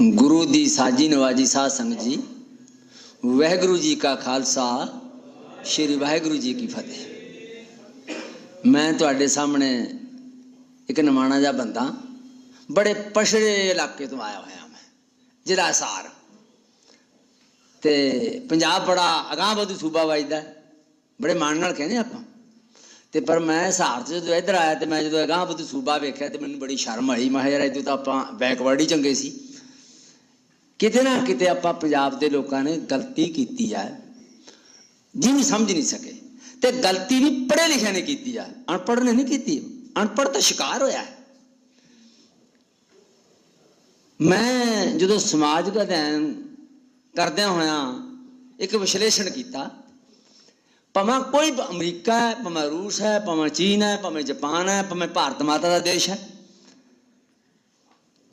ਗੁਰੂ ਦੀ ਸਾਜੀ ਨਵਾਜੀ ਸਾਧ ਸੰਗਤ ਜੀ ਵਾਹਿਗੁਰੂ ਜੀ ਕਾ ਖਾਲਸਾ ਸ੍ਰੀ ਵਾਹਿਗੁਰੂ ਜੀ ਕੀ ਫਤਿਹ ਮੈਂ ਤੁਹਾਡੇ ਸਾਹਮਣੇ ਇੱਕ ਨਿਮਾਣਾ ਜਿਹਾ ਬੰਦਾ ਬੜੇ ਪਛੜੇ ਇਲਾਕੇ ਤੋਂ ਆਇਆ ਹੋਇਆ ਮੈਂ ਜ਼ਿਲ੍ਹਾ ਸਾਰ ਤੇ ਪੰਜਾਬ ਬੜਾ ਅਗਾਂਹ ਵਧੂ ਸੂਬਾ ਵੱਜਦਾ ਬੜੇ ਮਾਣ ਨਾਲ ਕਹਿੰਦੇ ਆਪਾਂ ਤੇ ਪਰ ਮੈਂ ਹਿਸਾਰ ਤੋਂ ਜਦੋਂ ਇੱਧਰ ਆਇਆ ਤੇ ਮੈਂ ਜਦੋਂ ਅਗਾਂਹ ਵਧੂ ਸੂਬਾ ਵੇਖਿਆ ਤੇ ਮੈਨੂੰ ਬੜੀ ਸ਼ਰਮ ਆਈ ਮੈਂ ਕਿਹਾ ਯਾਰ ਇਦੋਂ ਤਾਂ ਆਪਾਂ ਬੈਕਵਰਡ ਹੀ ਚੰਗੇ ਸੀ ਕਿਤੇ ਨਾ ਕਿਤੇ ਆਪਾਂ ਪੰਜਾਬ ਦੇ ਲੋਕਾਂ ਨੇ ਗਲਤੀ ਕੀਤੀ ਹੈ ਜਿਹਨੂੰ ਸਮਝ ਨਹੀਂ ਸਕੇ। ਤੇ ਗਲਤੀ ਵੀ ਪੜ੍ਹੇ ਲਿਖਿਆ ਨੇ ਕੀਤੀ ਆ। ਅਨਪੜ੍ਹ ਨੇ ਨਹੀਂ ਕੀਤੀ। ਅਨਪੜ੍ਹ ਤਾਂ ਸ਼ਿਕਾਰ ਹੋਇਆ ਮੈਂ ਜਦੋਂ ਸਮਾਜਿਕ ਅਧਿਐਨ ਕਰਦਿਆਂ ਹੋਇਆਂ ਇੱਕ ਵਿਸ਼ਲੇਸ਼ਣ ਕੀਤਾ, ਭਾਵੇਂ ਕੋਈ ਅਮਰੀਕਾ ਹੈ, ਭਾਵੇਂ ਰੂਸ ਹੈ, ਭਾਵੇਂ ਚੀਨ ਹੈ, ਭਾਵੇਂ ਜਾਪਾਨ ਹੈ, ਭਾਵੇਂ ਭਾਰਤ ਮਾਤਾ ਦਾ ਦੇਸ਼ ਹੈ,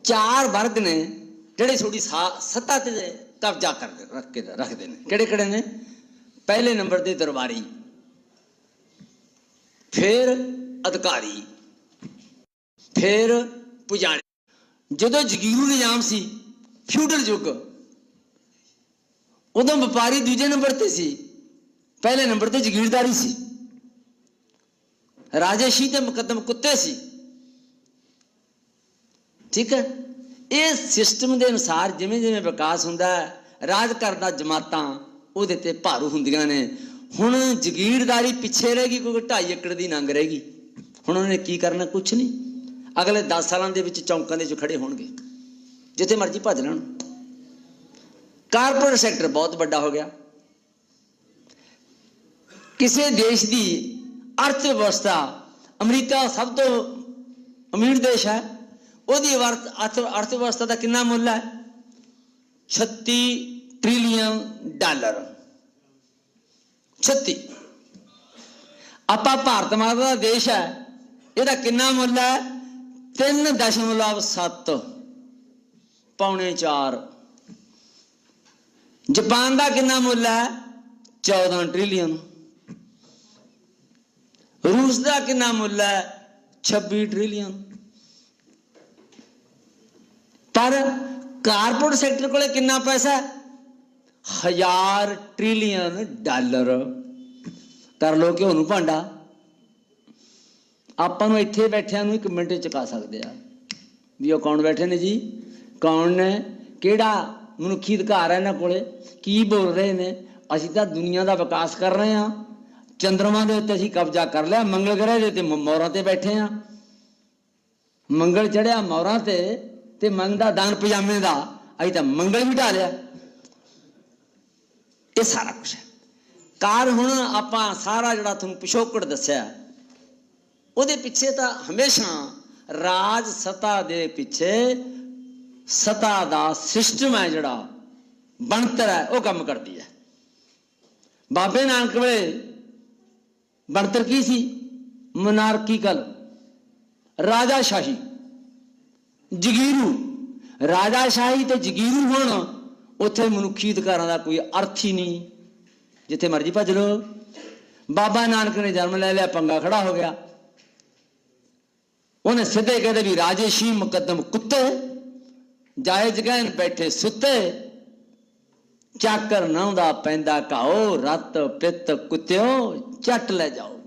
ਚਾਰ ਵਰਗ ਨੇ ਜਿਹੜੇ ਥੋੜੀ ਸੱਤਾ ਤੇ ਕਬਜ਼ਾ ਕਰਦੇ ਰੱਖ ਕੇ ਰੱਖਦੇ ਨੇ। ਕਿਹੜੇ ਕਿਹੜੇ ਨੇ? ਪਹਿਲੇ ਨੰਬਰ ਤੇ ਦਰਬਾਰੀ। ਫਿਰ ਅਧਿਕਾਰੀ। ਫਿਰ ਪੁਜਾਰੀ। ਜਦੋਂ ਜਗੀਰੂ ਨਿਜ਼ਾਮ ਸੀ, ਫਿਊਡਲ ਯੁੱਗ, ਉਦੋਂ ਵਪਾਰੀ ਦੂਜੇ ਨੰਬਰ ਤੇ ਸੀ। ਪਹਿਲੇ ਨੰਬਰ ਤੇ ਜ਼ਗੀਰਦਾਰੀ ਸੀ। ਰਾਜੇਸ਼ੀ ਤੇ ਮੁਕੱਦਮ ਕੁੱਤੇ ਸੀ। ਠੀਕ ਹੈ? ਇਹ ਸਿਸਟਮ ਦੇ ਅਨੁਸਾਰ ਜਿਵੇਂ ਜਿਵੇਂ ਵਿਕਾਸ ਹੁੰਦਾ ਹੈ, ਰਾਜ ਕਰਦਾ ਜਮਾਤਾਂ ਉਹਦੇ ਤੇ ਭਾਰੂ ਹੁੰਦੀਆਂ ਨੇ। ਹੁਣ ਜ਼ਗੀਰਦਾਰੀ ਪਿੱਛੇ ਰਹੇਗੀ ਕਿਉਂਕਿ 2.5 ਏਕੜ ਦੀ ਨੰਗ ਰਹੇਗੀ ਹੁਣ ਉਹਨਾਂ ਨੇ ਕੀ ਕਰਨਾ? ਕੁਛ ਨਹੀਂ। ਅਗਲੇ 10 ਸਾਲਾਂ ਦੇ ਵਿੱਚ ਚੌਂਕਾਂ ਦੇ ਵਿੱਚ ਖੜੇ ਹੋਣਗੇ। ਜਿੱਥੇ ਮਰਜ਼ੀ ਭੱਜ ਲੈਣ। ਕਾਰਪੋਰੇਟ ਸੈਕਟਰ ਬਹੁਤ ਵੱਡਾ ਹੋ ਗਿਆ। ਕਿਸੇ ਦੇਸ਼ ਦੀ ਅਰਥ ਵਿਵਸਥਾ ਅਮਰੀਕਾ ਸਭ ਤੋਂ ਅਮੀਰ ਦੇਸ਼ ਹੈ। ਉਹਦੀ ਅਰਥ ਅਰਥ ਵਿਵਸਥਾ ਦਾ ਕਿੰਨਾ ਮੁੱਲ ਹੈ? 36 ਟ੍ਰਿਲੀਅਨ ਡਾਲਰ। 36 ਆਪਾਂ ਭਾਰਤ ਮਾਤਾ ਦਾ ਦੇਸ਼ ਹੈ, ਇਹਦਾ ਕਿੰਨਾ ਮੁੱਲ ਹੈ? 3.7 ਪੌਣੇ 4 ਜਾਪਾਨ ਦਾ ਕਿੰਨਾ ਮੁੱਲ ਹੈ? 14 ਟ੍ਰਿਲੀਅਨ ਰੂਸ ਦਾ ਕਿੰਨਾ ਮੁੱਲ ਹੈ? 26 ਟ੍ਰਿਲੀਅਨ ਪਰ ਕਾਰਪੋਰੇਟ ਸੈਕਟਰ ਕੋਲੇ ਕਿੰਨਾ ਪੈਸਾ? ਹੈ ਹਜ਼ਾਰ ਟ੍ਰਿਲੀਅਨ ਡਾਲਰ ਕਰ ਲੋ ਕਿ ਉਹਨੂੰ ਭਾਂਡਾ। ਆਪਾਂ ਨੂੰ ਇੱਥੇ ਬੈਠਿਆਂ ਨੂੰ ਇੱਕ ਮਿੰਟ ਚੁਕਾ ਸਕਦੇ ਆ। ਵੀ ਉਹ ਕੌਣ ਬੈਠੇ ਨੇ ਜੀ? ਕੌਣ ਨੇ? ਕਿਹੜਾ ਮਨੁੱਖੀ ਅਧਿਕਾਰ ਹੈ ਇਹਨਾਂ ਕੋਲੇ? ਕੀ ਬੋਲ ਰਹੇ ਨੇ? ਅਸੀਂ ਤਾਂ ਦੁਨੀਆ ਦਾ ਵਿਕਾਸ ਕਰ ਰਹੇ ਹਾਂ। ਚੰਦਰਮਾ ਦੇ ਉੱਤੇ ਅਸੀਂ ਕਬਜ਼ਾ ਕਰ ਲਿਆ। ਮੰਗਲ ਗ੍ਰਹਿ ਦੇ ਉੱਤੇ ਮੋਹਰਾਂ ਤੇ ਬੈਠੇ ਹਾਂ। ਮੰਗਲ ਚੜਿਆ ਮੋਹਰਾਂ ਤੇ ਤੇ ਮੰਗਦਾ ਦਾਨ ਪਜਾਮੇ ਦਾ, ਅਸੀਂ ਤਾਂ ਮੰਗਲ ਵੀ ਢਾ ਲਿਆ ਇਹ ਸਾਰਾ ਕੁਝ ਹੈ। ਕਾਰ ਹੁਣ ਆਪਾਂ ਸਾਰਾ ਜਿਹੜਾ ਤੁਹਾਨੂੰ ਪਿਛੋਕੜ ਦੱਸਿਆ, ਉਹਦੇ ਪਿੱਛੇ ਤਾਂ ਹਮੇਸ਼ਾ ਰਾਜ ਸਤਾ ਦੇ ਪਿੱਛੇ ਸਤਾ ਦਾ ਸਿਸਟਮ ਹੈ ਜਿਹੜਾ, ਬਣਤਰ ਹੈ, ਉਹ ਕੰਮ ਕਰਦੀ ਹੈ। ਬਾਬੇ ਨਾਨਕ ਵੇਲੇ ਬਣਤਰ ਕੀ ਸੀ? ਮਨਾਰਕੀ ਕਲ ਰਾਜਾ ਸ਼ਾਹੀ ਜਗੀਰੂ। ਰਾਜਾਸ਼ਾਹੀ ਤੇ ਜਗੀਰੂ ਹੋਣ, ਉੱਥੇ ਮਨੁੱਖੀ ਅਧਿਕਾਰਾਂ ਦਾ ਕੋਈ ਅਰਥ ਹੀ ਨਹੀਂ। ਜਿੱਥੇ ਮਰਜ਼ੀ ਭੱਜ ਲੋ ਬਾਬਾ ਨਾਨਕ ਨੇ ਜਨਮ ਲੈ ਲਿਆ, ਪੰਗਾ ਖੜਾ ਹੋ ਗਿਆ। ਉਹਨੇ ਸਿੱਧੇ ਕਹਿੰਦੇ ਵੀ ਰਾਜੇਸ਼ੀ ਮੁਕੱਦਮ ਕੁੱਤੇ ਜਾਇਜ਼ ਗਹਿਨ ਬੈਠੇ ਸੁੱਤੇ। ਚਾਕਰ ਨਾਉਂਦਾ ਪੈਂਦਾ ਘਾਓ, ਰਤ, ਪਿੱਤ ਕੁੱਤਿਓ ਚੱਟ ਲੈ ਜਾਓ।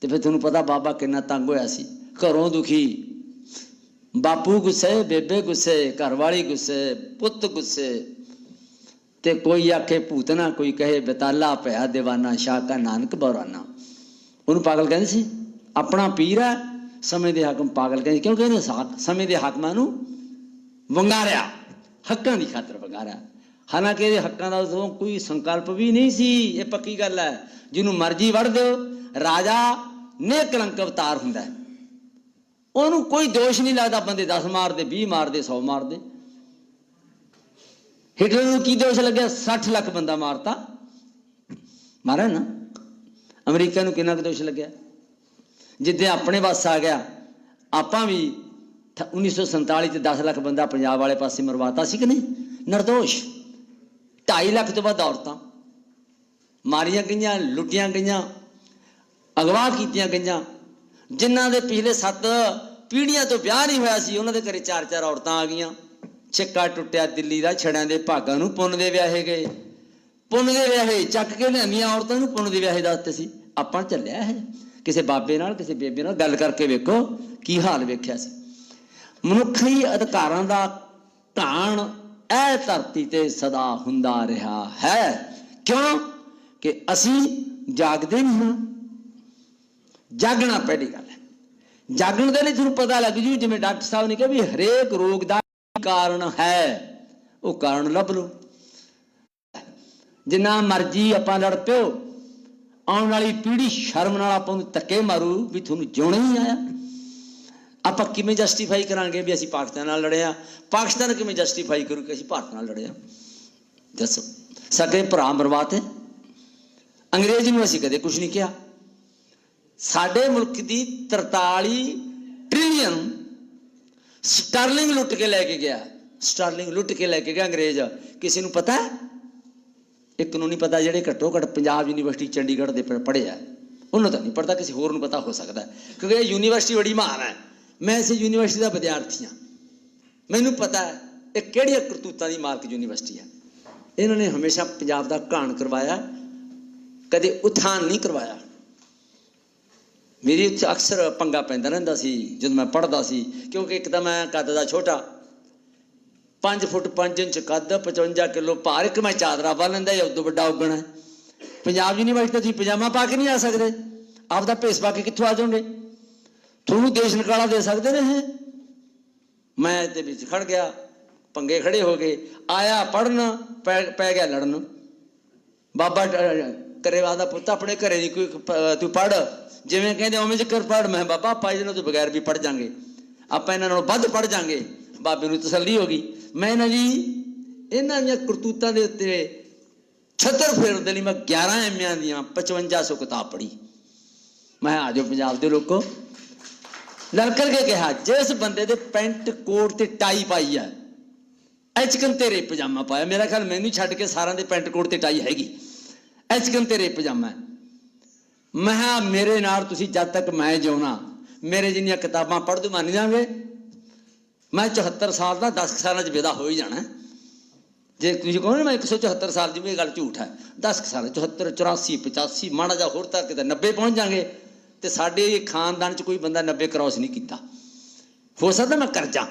ਤੇ ਫਿਰ ਤੁਹਾਨੂੰ ਪਤਾ ਬਾਬਾ ਕਿੰਨਾ ਤੰਗ ਹੋਇਆ ਸੀ। ਘਰੋਂ ਦੁਖੀ। ਬਾਪੂ ਗੁੱਸੇ, ਬੇਬੇ ਗੁੱਸੇ, ਘਰਵਾਲੀ ਗੁੱਸੇ, ਪੁੱਤ ਗੁੱਸੇ। ਤੇ ਕੋਈ ਆਖੇ ਭੂਤਨਾ ਕੋਈ ਕਹੇ, ਬਤਾਲਾ ਭਇਆ دیਵਾਨਾ ਸ਼ਾਹ ਕਾ ਨਾਨਕ ਬੌਰਾਨਾ। ਉਹਨੂੰ ਪਾਗਲ ਕਹਿੰਦੇ ਸੀ। ਆਪਣਾ ਪੀਰ ਹੈ, ਸਮੇਂ ਦੇ ਹਾਕਮ ਪਾਗਲ ਕਹਿੰਦੇ। ਕਿਉਂ ਕਹਿੰਦੇ? ਸਾਥ ਸਮੇਂ ਦੇ ਹਾਕਮਾਂ ਨੂੰ ਵੰਗਾਰਿਆ। ਹੱਕਾਂ ਦੀ ਖਾਤਰ ਵੰਗਾਰਿਆ। ਹਾਲਾਂਕਿ ਇਹਦੇ ਹੱਕਾਂ ਦਾ ਉਦੋਂ ਕੋਈ ਸੰਕਲਪ ਵੀ ਨਹੀਂ ਸੀ। ਇਹ ਪੱਕੀ ਗੱਲ ਹੈ। ਜਿਹਨੂੰ ਮਰਜ਼ੀ ਵੜ ਦਿਓ। ਰਾਜਾ ਨੇ ਕਲੰਕ ਅਵਤਾਰ ਹੁੰਦਾ ਹੈ। ਉਹਨੂੰ ਕੋਈ ਦੋਸ਼ ਨਹੀਂ ਲੱਗਦਾ ਬੰਦੇ 10 ਮਾਰਦੇ 20 ਮਾਰਦੇ 100 ਮਾਰਦੇ। ਹਿਟਲਰ ਨੂੰ ਕੀ ਦੋਸ਼ ਲੱਗਿਆ? 60 ਲੱਖ ਬੰਦਾ ਮਾਰਤਾ। ਮਾਰਿਆ ਨਾ। ਅਮਰੀਕਾ ਨੂੰ ਕਿੰਨਾ ਕੁ ਦੋਸ਼ ਲੱਗਿਆ? ਜਿੱਦੇ ਆਪਣੇ ਵੱਸ ਆ ਗਿਆ, ਆਪਾਂ ਵੀ ਠ- 1947 ਚ 10 ਲੱਖ ਬੰਦਾ ਪੰਜਾਬ ਵਾਲੇ ਪਾਸੇ ਮਰਵਾਤਾ ਸੀ ਕਿ ਨਹੀਂ? ਨਿਰਦੋਸ਼। 2.5 ਲੱਖ ਤੋਂ ਵੱਧ ਔਰਤਾਂ। ਮਾਰੀਆਂ ਗਈਆਂ, ਲੁੱਟੀਆਂ ਗਈਆਂ, ਅਗਵਾ ਕੀਤੀਆਂ ਗਈਆਂ। ਜਿਨ੍ਹਾਂ ਦੇ ਪਿਛਲੇ 7 ਪੀੜ੍ਹੀਆਂ ਤੋਂ ਵਿਆਹ ਨਹੀਂ ਹੋਇਆ ਸੀ, ਉਹਨਾਂ ਦੇ ਘਰੇ ਚਾਰ ਚਾਰ ਔਰਤਾਂ ਆ ਗਈਆਂ। ਚੱਕਾ ਟੁੱਟਿਆ ਦਿੱਲੀ ਦਾ, ਛੜਿਆਂ ਦੇ ਭਾਗਾਂ ਨੂੰ ਪੁੰਨ ਦੇ ਵਿਆਹੇ ਗਏ। ਪੁੰਨ ਦੇ ਵਿਆਹੇ, ਚੱਕ ਕੇ ਲਿਆਂਦੀਆਂ ਔਰਤਾਂ ਨੂੰ ਪੁੰਨ ਦੇ ਵਿਆਹੇ ਦੱਸਦੇ ਸੀ। ਆਪਾਂ ਚੱਲਿਆ ਹੈ ਕਿਸੇ ਬਾਬੇ ਨਾਲ, ਕਿਸੇ ਬੇਬੇ ਨਾਲ ਗੱਲ ਕਰਕੇ ਵੇਖੋ ਕੀ ਹਾਲ ਵੇਖਿਆ ਸੀ। ਮਨੁੱਖੀ ਅਧਿਕਾਰਾਂ ਦਾ ਢਾਣ ਇਹ ਧਰਤੀ ਤੇ ਸਦਾ ਹੁੰਦਾ ਰਿਹਾ ਹੈ। ਕਿਉਂ? ਕਿ ਅਸੀਂ ਜਾਗਦੇ ਨਹੀਂ ਹਾਂ। ਜਾਗਣਾ ਪਹਿਲੀ ਗੱਲ ਹੈ। ਜਾਗਣ ਦੇ ਲਈ ਤੁਹਾਨੂੰ ਪਤਾ ਲੱਗ ਜੂ, ਜਿਵੇਂ ਡਾਕਟਰ ਸਾਹਿਬ ਨੇ ਕਿਹਾ ਵੀ ਹਰੇਕ ਰੋਗ ਦਾ ਕਾਰਨ ਹੈ, ਉਹ ਕਾਰਨ ਲੱਭ ਲਓ। ਜਿੰਨਾ ਮਰਜ਼ੀ ਆਪਾਂ ਲੜ ਪਿਓ, ਆਉਣ ਵਾਲੀ ਪੀੜ੍ਹੀ ਸ਼ਰਮ ਨਾਲ ਆਪਾਂ ਨੂੰ ਧੱਕੇ ਮਾਰੂ ਵੀ ਤੁਹਾਨੂੰ ਜਿਉਣਾ ਹੀ ਆਇਆ। ਆਪਾਂ ਕਿਵੇਂ ਜਸਟੀਫਾਈ ਕਰਾਂਗੇ ਵੀ ਅਸੀਂ ਪਾਕਿਸਤਾਨ ਨਾਲ ਲੜਿਆ? ਪਾਕਿਸਤਾਨ ਕਿਵੇਂ ਜਸਟੀਫਾਈ ਕਰੂ ਕਿ ਅਸੀਂ ਭਾਰਤ ਨਾਲ ਲੜੇ ਆ ਦੱਸੋ। ਸਕੇ ਭਰਾ ਮਰਵਾਤੇ। ਅੰਗਰੇਜ਼ ਨੂੰ ਅਸੀਂ ਕਦੇ ਕੁਝ ਨਹੀਂ ਕਿਹਾ। ਸਾਡੇ ਮੁਲਕ ਦੀ 43 ਟ੍ਰਿਲੀਅਨ ਸਟਰਲਿੰਗ ਲੁੱਟ ਕੇ ਲੈ ਕੇ ਗਿਆ। ਸਟਰਲਿੰਗ ਲੁੱਟ ਕੇ ਲੈ ਕੇ ਗਿਆ ਅੰਗਰੇਜ਼। ਕਿਸੇ ਨੂੰ ਪਤਾ ਇੱਕ ਨੂੰ ਨਹੀਂ ਪਤਾ ਜਿਹੜੇ ਘੱਟੋ ਘੱਟ ਪੰਜਾਬ ਯੂਨੀਵਰਸਿਟੀ ਚੰਡੀਗੜ੍ਹ ਦੇ ਪੜ੍ਹੇ ਆ। ਉਹਨੂੰ ਤਾਂ ਨਹੀਂ ਪਤਾ, ਕਿਸੇ ਹੋਰ ਨੂੰ ਪਤਾ ਹੋ ਸਕਦਾ ਕਿਉਂਕਿ ਇਹ ਯੂਨੀਵਰਸਿਟੀ ਬੜੀ ਮਹਾਨ ਹੈ। ਮੈਂ ਇਸ ਯੂਨੀਵਰਸਿਟੀ ਦਾ ਵਿਦਿਆਰਥੀ ਹਾਂ। ਮੈਨੂੰ ਪਤਾ ਹੈ ਇਹ ਕਿਹੜੀਆਂ ਕਰਤੂਤਾਂ ਦੀ ਮਾਲਕ ਯੂਨੀਵਰਸਿਟੀ ਹੈ। ਇਹਨਾਂ ਨੇ ਹਮੇਸ਼ਾ ਪੰਜਾਬ ਦਾ ਘਾਣ ਕਰਵਾਇਆ, ਕਦੇ ਉਥਾਨ ਨਹੀਂ ਕਰਵਾਇਆ। ਮੇਰੀ ਉੱਥੇ ਅਕਸਰ ਪੰਗਾ ਪੈਂਦਾ ਰਹਿੰਦਾ ਸੀ, ਜਦੋਂ ਮੈਂ ਪੜ੍ਹਦਾ ਸੀ, ਕਿਉਂਕਿ ਇੱਕ ਤਾਂ ਮੈਂ ਕੱਦ ਦਾ ਛੋਟਾ 5 ਫੁੱਟ 5 ਇੰਚ ਕੱਦ 55 ਕਿਲੋ ਭਾਰ, ਇੱਕ ਮੈਂ ਚਾਦਰਾ ਪਾ ਲੈਂਦਾ ਇਹ ਉਦੋਂ ਵੱਡਾ ਉੱਗਣ ਹੈ। ਪੰਜਾਬ ਯੂਨੀਵਰਸਿਟੀ ਤੋਂ ਤੁਸੀਂ ਪਜਾਮਾ ਪਾ ਕੇ ਨਹੀਂ ਆ ਸਕਦੇ। ਆਪਦਾ ਭੇਸ ਪਾ ਕੇ ਕਿੱਥੋਂ ਆ ਜਾਓਗੇ? ਤੁਹਾਨੂੰ ਦੇਸ਼ ਨਿਕਾਲਾ ਦੇ ਸਕਦੇ ਨੇ ਮੈਂ ਇਹਦੇ ਵਿੱਚ ਖੜ ਗਿਆ, ਪੰਗੇ ਖੜੇ ਹੋ ਗਏ, ਆਇਆ ਪੜਨ ਪੈ ਪੈ ਗਿਆ ਲੜਨ। ਬਾਬਾ ਕਰੇਵਾ ਦਾ ਪੁੱਤ ਆਪਣੇ ਘਰੇ ਦੀ ਕੋਈ ਤੂੰ ਪੜ ਜਿਵੇਂ ਕਹਿੰਦੇ ਉਵੇਂ ਜ਼ਿਕਰ ਪੜ। ਮੈਂ ਬਾਬਾ, ਆਪਾਂ ਇਹਨਾਂ ਤੋਂ ਬਗੈਰ ਵੀ ਪੜ ਜਾਾਂਗੇ। ਆਪਾਂ ਇਹਨਾਂ ਨਾਲੋਂ ਵੱਧ ਪੜ ਜਾਾਂਗੇ। ਬਾਬੇ ਨੂੰ ਤਸੱਲੀ ਹੋ ਗਈ। ਮੈਂ ਨਾ ਜੀ, ਇਹਨਾਂ ਦੀਆਂ ਕਰਤੂਤਾਂ ਦੇ ਉੱਤੇ ਛੱਤਰ ਫੇਰਨ ਦੇ ਲਈ ਮੈਂ 11 ਐਮਿਆਂ ਦੀਆਂ 5500 ਕਿਤਾਬ ਪੜ੍ਹੀ। ਮੈਂ ਆ ਜਾਓ ਪੰਜਾਬ ਦੇ ਲੋਕੋ। ਲੜ ਕੇ ਕਿਹਾ, ਜਿਸ ਬੰਦੇ ਦੇ ਪੈਂਟ ਕੋਟ ਤੇ ਟਾਈ ਪਾਈ ਹੈ ਐਚਕਨ ਤੇਰੇ ਪਜਾਮਾ ਪਾਇਆ। ਮੇਰਾ ਖਿਆਲ, ਮੈਨੂੰ ਛੱਡ ਕੇ ਸਾਰਿਆਂ ਦੇ ਪੈਂਟ ਕੋਟ ਤੇ ਟਾਈ ਹੈਗੀ। ਐਚਕਨ ਤੇਰੇ ਪਜਾਮਾ ਮੈਂ ਕਿਹਾ, ਮੇਰੇ ਨਾਲ ਤੁਸੀਂ ਜਦ ਤੱਕ ਮੈਂ ਜਿਉਣਾ, ਮੇਰੇ ਜਿੰਨੀਆਂ ਕਿਤਾਬਾਂ ਪੜ੍ਹ ਦੂ ਮੰਨ ਜਾਵਾਂਗੇ ਮੈਂ 74 ਸਾਲ ਦਾ 10 ਸਾਲਾਂ ਚ ਵਿਦਾ ਹੋ ਹੀ ਜਾਣਾ। ਜੇ ਤੁਸੀਂ ਕਹੋ ਨਾ, ਮੈਂ 174 ਸਾਲ ਦੀ ਵੀ ਇਹ ਗੱਲ ਝੂਠ ਹੈ। 10 ਸਾਲ 74 84 85 ਮਾੜਾ ਜਾ ਹੋਰ ਤੱਕ ਤੇ 90 ਪਹੁੰਚ ਜਾਾਂਗੇ। ਤੇ ਸਾਡੇ ਖਾਨਦਾਨ ਚ ਕੋਈ ਬੰਦਾ 90 ਕ੍ਰਾਸ ਨਹੀਂ ਕੀਤਾ। ਹੋ ਸਕਦਾ ਮੈਂ ਕਰ ਜਾ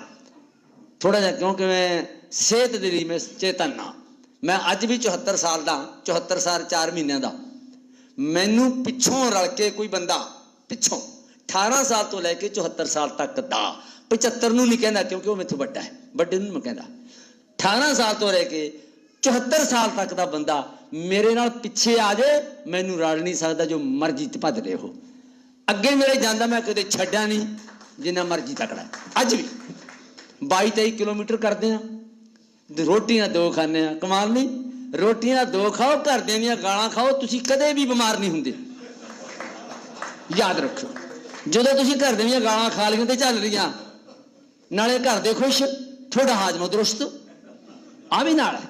ਥੋੜਾ ਜਿਹਾ ਕਿਉਂਕਿ ਮੈਂ ਸਿਹਤ ਦੇ ਲਈ ਮੈਂ ਚੇਤਨ ਨਾ ਮੈਂ ਅੱਜ ਵੀ 74 ਸਾਲ ਦਾ 74 ਸਾਲ 4 ਮਹੀਨਿਆਂ ਦਾ। ਮੈਨੂੰ ਪਿੱਛੋਂ ਰਲ ਕੇ ਕੋਈ ਬੰਦਾ ਪਿੱਛੋਂ 18 ਸਾਲ ਤੋਂ ਲੈ ਕੇ 74 ਸਾਲ ਤੱਕ ਦਾ 75 ਨੂੰ ਨਹੀਂ ਕਹਿੰਦਾ ਕਿਉਂਕਿ ਉਹ ਮੈਥੋਂ ਵੱਡਾ ਹੈ, ਵੱਡੇ ਨੂੰ ਮੈਂ ਕਹਿੰਦਾ। 18 ਸਾਲ ਤੋਂ ਲੈ ਕੇ 74 ਸਾਲ ਤੱਕ ਦਾ ਬੰਦਾ ਮੇਰੇ ਨਾਲ ਪਿੱਛੇ ਆ ਜਾਏ ਮੈਨੂੰ ਰਲ ਨਹੀਂ ਸਕਦਾ ਜੋ ਮਰਜ਼ੀ ਤੇ ਭੱਜ ਰਹੇ ਹੋ। ਅੱਗੇ ਮੇਰੇ ਜਾਂਦਾ ਮੈਂ ਕਦੇ ਛੱਡਿਆ ਨਹੀਂ, ਜਿੰਨਾ ਮਰਜ਼ੀ ਤਕੜਾ ਅੱਜ ਵੀ 22 23 ਕਿਲੋਮੀਟਰ ਕਰਦੇ ਆ ਰੋਟੀਆਂ ਦੋ ਖਾਂਦੇ ਆ, ਕਮਾਲ ਨਹੀਂ? ਰੋਟੀਆਂ ਦੋ ਖਾਓ, ਘਰਦਿਆਂ ਦੀਆਂ ਗਾਲਾਂ ਖਾਓ, ਤੁਸੀਂ ਕਦੇ ਵੀ ਬਿਮਾਰ ਨਹੀਂ ਹੁੰਦੇ। ਯਾਦ ਰੱਖੋ ਜਦੋਂ ਤੁਸੀਂ ਘਰ ਦੀਆਂ ਗਾਲਾਂ ਖਾ ਲਈਆਂ ਤੇ ਚੱਲ ਰਹੀਆਂ, ਨਾਲੇ ਘਰ ਦੇ ਖੁਸ਼, ਤੁਹਾਡਾ ਹਾਜ਼ਮਾ ਦਰੁਸਤ ਆ ਵੀ ਨਾਲ ਹੈ।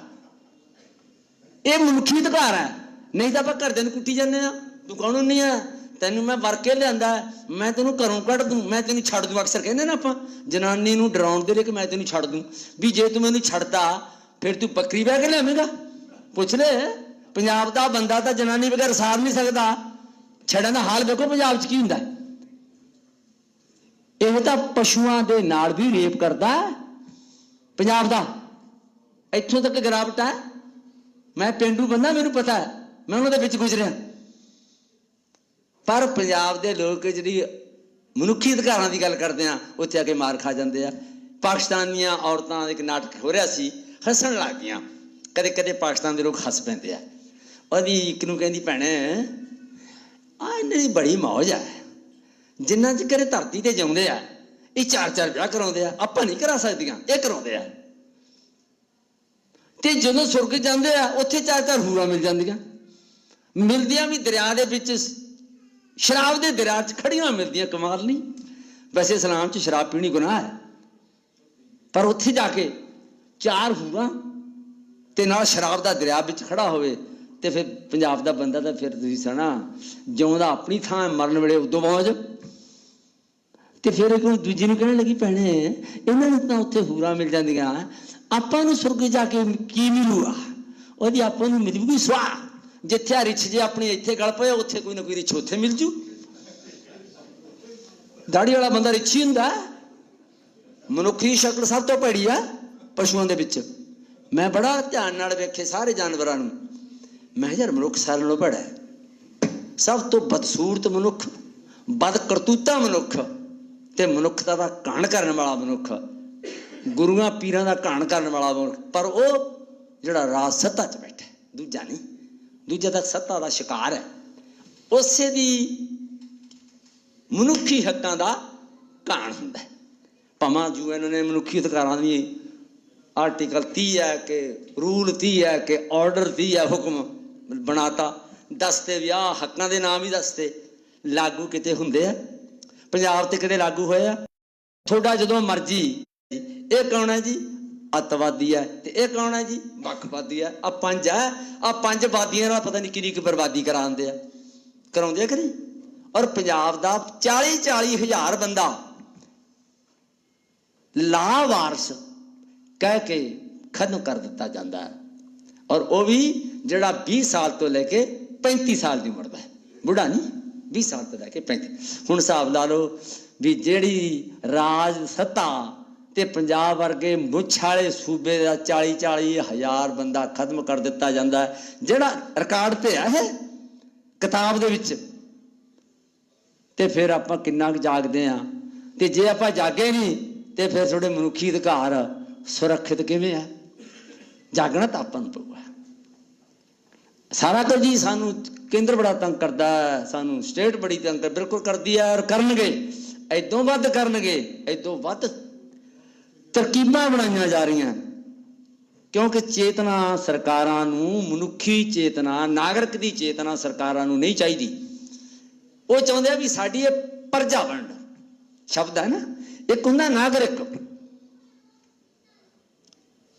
ਇਹ ਮਨੁੱਖੀ ਅਧਿਕਾਰ ਹੈ। ਨਹੀਂ ਤਾਂ ਆਪਾਂ ਘਰਦਿਆਂ ਨੂੰ ਕੁੱਟੀ ਜਾਂਦੇ ਆ ਤੂੰ ਕੌਣ ਨਹੀਂ ਆ? ਤੈਨੂੰ ਮੈਂ ਵਰ ਕੇ ਲਿਆਂਦਾ ਮੈਂ ਤੈਨੂੰ ਘਰੋਂ ਕੱਢ ਦੂੰ। ਮੈਂ ਤੈਨੂੰ ਛੱਡ ਦੂੰ, ਅਕਸਰ ਕਹਿੰਦੇ ਨਾ ਆਪਾਂ, ਜਨਾਨੀ ਨੂੰ ਡਰਾਉਣ ਦੇ ਲਈ ਕਿ ਮੈਂ ਤੈਨੂੰ ਛੱਡ ਦੂੰ। ਵੀ ਜੇ ਤੂੰ ਮੈਨੂੰ ਛੱਡਦਾ ਫਿਰ ਤੂੰ ਬੱਕਰੀ ਬਹਿ ਕੇ ਲਿਆਵੇਂਗਾ? ਪੁੱਛ ਲੈ, ਪੰਜਾਬ ਦਾ ਬੰਦਾ ਤਾਂ ਜਨਾਨੀ ਬਗੈਰ ਸਾਰ ਨਹੀਂ ਸਕਦਾ। ਛੱਡਣ ਦਾ ਹਾਲ ਵੇਖੋ ਪੰਜਾਬ 'ਚ ਕੀ ਹੁੰਦਾ। ਇਹ ਤਾਂ ਪਸ਼ੂਆਂ ਦੇ ਨਾਲ ਵੀ ਰੇਪ ਕਰਦਾ ਪੰਜਾਬ ਦਾ, ਇੱਥੋਂ ਤੱਕ ਗਿਰਾਵਟ ਹੈ। ਮੈਂ ਪਿੰਡੂ ਬੰਦਾ, ਮੈਨੂੰ ਪਤਾ ਹੈ। ਮੈਂ ਉਹਨਾਂ ਦੇ ਵਿੱਚ ਗੁਜ਼ਰਿਆ ਪਰ ਪੰਜਾਬ ਦੇ ਲੋਕ ਜਿਹੜੀ ਮਨੁੱਖੀ ਅਧਿਕਾਰਾਂ ਦੀ ਗੱਲ ਕਰਦੇ ਆ, ਉੱਥੇ ਆ ਕੇ ਮਾਰ ਖਾ ਜਾਂਦੇ ਆ। ਪਾਕਿਸਤਾਨ ਦੀਆਂ ਔਰਤਾਂ ਇੱਕ ਨਾਟਕ ਹੋ ਰਿਹਾ ਸੀ, ਹੱਸਣ ਲੱਗ ਗਈਆਂ। ਕਦੇ ਕਦੇ ਪਾਕਿਸਤਾਨ ਦੇ ਲੋਕ ਹੱਸ ਪੈਂਦੇ ਆ। ਉਹਦੀ ਇੱਕ ਨੂੰ ਕਹਿੰਦੀ, ਭੈਣੇ ਆ ਇਹਨਾਂ ਦੀ ਬੜੀ ਮੌਜ ਆ। ਜਿੰਨਾ ਚਿਰ ਇਹ ਧਰਤੀ ਤੇ ਜਿਉਂਦੇ ਆ, ਇਹ ਚਾਰ ਚਾਰ ਵਿਆਹ ਕਰਾਉਂਦੇ ਆ, ਆਪਾਂ ਨਹੀਂ ਕਰਾ ਸਕਦੀਆਂ, ਇਹ ਕਰਾਉਂਦੇ ਆ। ਤੇ ਜਦੋਂ ਸੁਰਗ ਜਾਂਦੇ ਆ, ਉੱਥੇ ਚਾਰ ਚਾਰ ਹੂਰਾ ਮਿਲ ਜਾਂਦੀਆਂ। ਮਿਲਦੀਆਂ ਵੀ ਦਰਿਆ ਦੇ ਵਿੱਚ, ਸ਼ਰਾਬ ਦੇ ਦਰਿਆ 'ਚ ਖੜੀਆਂ ਮਿਲਦੀਆਂ, ਕਮਾਲ ਨਹੀਂ? ਵੈਸੇ ਇਸਲਾਮ 'ਚ ਸ਼ਰਾਬ ਪੀਣੀ ਗੁਨਾਹ ਹੈ। ਪਰ ਉੱਥੇ ਜਾ ਕੇ ਚਾਰ ਹੂਰਾ ਤੇ ਨਾਲ ਸ਼ਰਾਬ ਦਾ ਦਰਿਆ ਵਿੱਚ ਖੜਾ ਹੋਵੇ ਤੇ ਫਿਰ ਪੰਜਾਬ ਦਾ ਬੰਦਾ ਤਾਂ ਫਿਰ ਤੁਸੀਂ ਸਣਾ ਜਿਉਂਦਾ ਆਪਣੀ ਥਾਂ ਮਰਨ ਵੇਲੇ ਉਦੋਂ ਪਹੁੰਚ। ਤੇ ਫਿਰ ਇੱਕ ਨੂੰ ਦੂਜੀ ਨੂੰ ਕਹਿਣ ਲੱਗੀ, ਭੈਣੇ, ਇਹਨਾਂ ਨੂੰ ਤਾਂ ਉੱਥੇ ਹੂਰਾ ਮਿਲ ਜਾਂਦੀਆਂ। ਆਪਾਂ ਨੂੰ ਸੁਰਗ ਜਾ ਕੇ ਕੀ ਮਿਲੂਗਾ? ਉਹਦੀ ਆਪਾਂ ਨੂੰ ਮਿਲੂਗੀ ਸਵਾ ਜਿੱਥੇ ਰਿਛ ਜੇ ਆਪਣੀ ਇੱਥੇ ਗਲ ਪਏ, ਉੱਥੇ ਕੋਈ ਨਾ ਕੋਈ ਰਿਛ ਉੱਥੇ ਮਿਲ ਜੂ। ਦਾੜੀ ਵਾਲਾ ਬੰਦਾ ਰਿਛੀ ਹੁੰਦਾ। ਹੈ। ਮਨੁੱਖੀ ਸ਼ਕਲ ਸਭ ਤੋਂ ਭੈੜੀ ਆ ਪਸ਼ੂਆਂ ਦੇ ਵਿੱਚ। ਮੈਂ ਬੜਾ ਧਿਆਨ ਨਾਲ ਵੇਖੇ ਸਾਰੇ ਜਾਨਵਰਾਂ ਨੂੰ। ਮੈਂ ਯਾਰ ਮਨੁੱਖ ਸਾਰਿਆਂ ਨਾਲੋਂ ਭੈੜਾ ਹੈ। ਸਭ ਤੋਂ ਬਦਸੂਰਤ ਮਨੁੱਖ ਬਦ ਕਰਤੂਤਾ ਮਨੁੱਖ ਤੇ ਮਨੁੱਖਤਾ ਦਾ ਘਾਣ ਕਰਨ ਵਾਲਾ ਮਨੁੱਖ। ਗੁਰੂਆਂ ਪੀਰਾਂ ਦਾ ਘਾਣ ਕਰਨ ਵਾਲਾ ਮਨੁੱਖ। ਪਰ ਉਹ ਜਿਹੜਾ ਰਾਜ ਸੱਤਾ 'ਚ ਬੈਠਾ ਦੂਜਾ ਨਹੀਂ। ਦੂਜਾ ਤਾਂ ਸੱਤਾ ਦਾ ਸ਼ਿਕਾਰ ਹੈ। ਉਸੇ ਦੀ ਮਨੁੱਖੀ ਹੱਕਾਂ ਦਾ ਘਾਣ ਹੁੰਦਾ ਹੈ। ਭਾਵੇਂ ਯੂਐਨ ਨੇ ਮਨੁੱਖੀ ਅਧਿਕਾਰਾਂ ਦੀ ਆਰਟੀਕਲ 30 ਹੈ ਕਿ ਰੂਲ 30 ਹੈ ਕਿ ਆਰਡਰ 30 ਹੈ ਹੁਕਮ ਬਣਾਤਾ। ਦੱਸਦੇ ਵੀ ਆਹ ਹੱਕਾਂ ਦੇ ਨਾਮ ਹੀ ਦੱਸਦੇ। ਲਾਗੂ ਕਿਤੇ ਹੁੰਦੇ ਆ? ਪੰਜਾਬ ਤੇ ਕਿਤੇ ਲਾਗੂ ਹੋਏ ਆ ਤੁਹਾਡਾ ਜਦੋਂ ਮਰਜ਼ੀ। ਇਹ ਕੌਣ ਹੈ ਜੀ? ਅੱਤਵਾਦੀ ਹੈ। ਤੇ ਇਹ ਕੌਣ ਹੈ ਜੀ? ਵੱਖਵਾਦੀ ਹੈ। ਆ ਪੰਜ ਹੈ। ਆ ਪੰਜ ਵਾਦੀਆਂ ਦਾ ਪਤਾ ਨਹੀਂ ਕਿੰਨੀ ਕੁ ਬਰਬਾਦੀ ਕਰਾਉਂਦੇ ਆ। ਕਰਾਉਂਦੇ ਆ ਕਿ ਨਹੀਂ? ਔਰ ਪੰਜਾਬ ਦਾ 40 40 ਹਜ਼ਾਰ ਬੰਦਾ ਲਾਵਾਰਸ ਕਹਿ ਕੇ ਖਤਮ ਕਰ ਦਿੱਤਾ ਜਾਂਦਾ ਹੈ। ਔਰ ਉਹ ਵੀ ਜਿਹੜਾ 20 ਸਾਲ ਤੋਂ ਲੈ ਕੇ 35 ਸਾਲ ਦੀ ਉਮਰ ਦਾ ਹੈ। ਬੁੱਢਾ ਨਹੀਂ 20 ਸਾਲ ਤੋਂ ਲੈ ਕੇ 35 ਹੁਣ ਹਿਸਾਬ ਲਾ ਲਓ ਵੀ ਜਿਹੜੀ ਰਾਜ ਸੱਤਾ ਤੇ ਪੰਜਾਬ ਵਰਗੇ ਮੁੱਛ ਵਾਲੇ ਸੂਬੇ ਦਾ 40 40 ਹਜ਼ਾਰ ਬੰਦਾ ਖਤਮ ਕਰ ਦਿੱਤਾ ਜਾਂਦਾ ਜਿਹੜਾ ਰਿਕਾਰਡ ਤੇ ਹੈ ਕਿਤਾਬ ਦੇ ਵਿੱਚ। ਤੇ ਫਿਰ ਆਪਾਂ ਕਿੰਨਾ ਕੁ ਜਾਗਦੇ ਆ ਤੇ ਜੇ ਆਪਾਂ ਜਾਗੇ ਨਹੀਂ, ਤੇ ਫਿਰ ਤੁਹਾਡੇ ਮਨੁੱਖੀ ਅਧਿਕਾਰ ਸੁਰੱਖਿਅਤ ਕਿਵੇਂ ਆ? ਜਾਗਣਾ ਤਾਂ ਆਪਾਂ ਨੂੰ ਪਊਗਾ। ਸਾਰਾ ਕੁਝ ਜੀ ਸਾਨੂੰ ਕੇਂਦਰ ਬੜਾ ਤੰਗ ਕਰਦਾ ਸਾਨੂੰ ਸਟੇਟ ਬੜੀ ਤੰਗ ਕਰ, ਬਿਲਕੁਲ ਕਰਦੀ ਹੈ ਔਰ ਕਰਨਗੇ। ਐਦੋਂ ਵੱਧ ਕਰਨਗੇ ਐਦੋਂ ਵੱਧ ਤਰਕੀਬਾਂ ਬਣਾਈਆਂ ਜਾ ਰਹੀਆਂ। ਕਿਉਂਕਿ ਚੇਤਨਾ ਸਰਕਾਰਾਂ ਨੂੰ, ਮਨੁੱਖੀ ਚੇਤਨਾ, ਨਾਗਰਿਕ ਦੀ ਚੇਤਨਾ ਸਰਕਾਰਾਂ ਨੂੰ ਨਹੀਂ ਚਾਹੀਦੀ। ਉਹ ਚਾਹੁੰਦੇ ਆ ਵੀ ਸਾਡੀ ਇਹ ਪਰਜਾ ਬਣ ਸ਼ਬਦ ਹੈ ਨਾ? ਇੱਕ ਹੁੰਦਾ ਨਾਗਰਿਕ।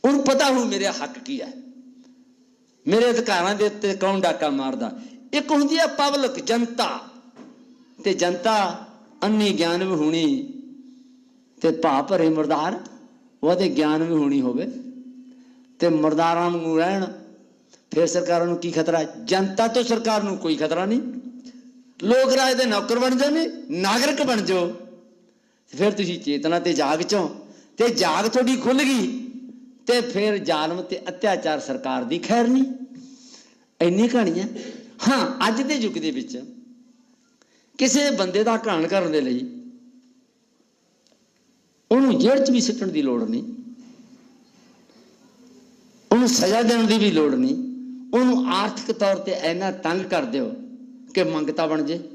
ਉਹਨੂੰ ਪਤਾ ਹੁਣ ਮੇਰੇ ਹੱਕ ਕੀ ਹੈ। ਮੇਰੇ ਅਧਿਕਾਰਾਂ ਦੇ ਉੱਤੇ ਕੌਣ ਡਾਕਾ ਮਾਰਦਾ। ਇੱਕ ਹੁੰਦੀ ਹੈ ਪਬਲਿਕ, ਜਨਤਾ। ਤੇ ਜਨਤਾ ਅੰਨੀ ਗਿਆਨ ਵੀ ਹੋਣੀ ਤੇ ਭਾ ਭਰੇ ਮਰਦਾਰ, ਉਹਦੇ ਗਿਆਨ ਵੀ ਹੋਣੀ ਹੋਵੇ। ਤੇ ਮਰਦਾਰਾਂ ਨੂੰ ਰਹਿਣ, ਫਿਰ ਸਰਕਾਰਾਂ ਨੂੰ ਕੀ ਖਤਰਾ ਜਨਤਾ ਤੋਂ ਸਰਕਾਰ ਨੂੰ ਕੋਈ ਖਤਰਾ ਨਹੀਂ। ਲੋਕ ਰਾਜ ਦੇ ਨੌਕਰ ਬਣ ਜਾਣੇ ਨਾਗਰਿਕ ਬਣ ਜਾਓ। ਫਿਰ ਤੁਸੀਂ ਚੇਤਨਾ ਤੇ ਜਾਗ ਚੋਂ, ਤੇ ਜਾਗ ਤੁਹਾਡੀ ਖੁੱਲ ਗਈ। ਤੇ ਫਿਰ ਜ਼ਾਲਮ ਤੇ ਅਤਿਆਚਾਰ ਸਰਕਾਰ ਦੀ ਖੈਰ ਨਹੀਂ। ਇੰਨੀ ਕਹਾਣੀਆਂ ਹਾਂ। ਅੱਜ ਦੇ ਯੁੱਗ ਦੇ ਵਿੱਚ ਕਿਸੇ ਬੰਦੇ ਦਾ ਘਾਣ ਕਰਨ ਦੇ ਲਈ ਉਹਨੂੰ ਜੇਲ੍ਹ 'ਚ ਵੀ ਸਿੱਟਣ ਦੀ ਲੋੜ ਨਹੀਂ। ਉਹਨੂੰ ਸਜ਼ਾ ਦੇਣ ਦੀ ਵੀ ਲੋੜ ਨਹੀਂ। ਉਹਨੂੰ ਆਰਥਿਕ ਤੌਰ ਤੇ ਇੰਨਾ ਤੰਗ ਕਰ ਦਿਓ ਕਿ ਮੰਗਤਾ ਬਣ ਜੇ।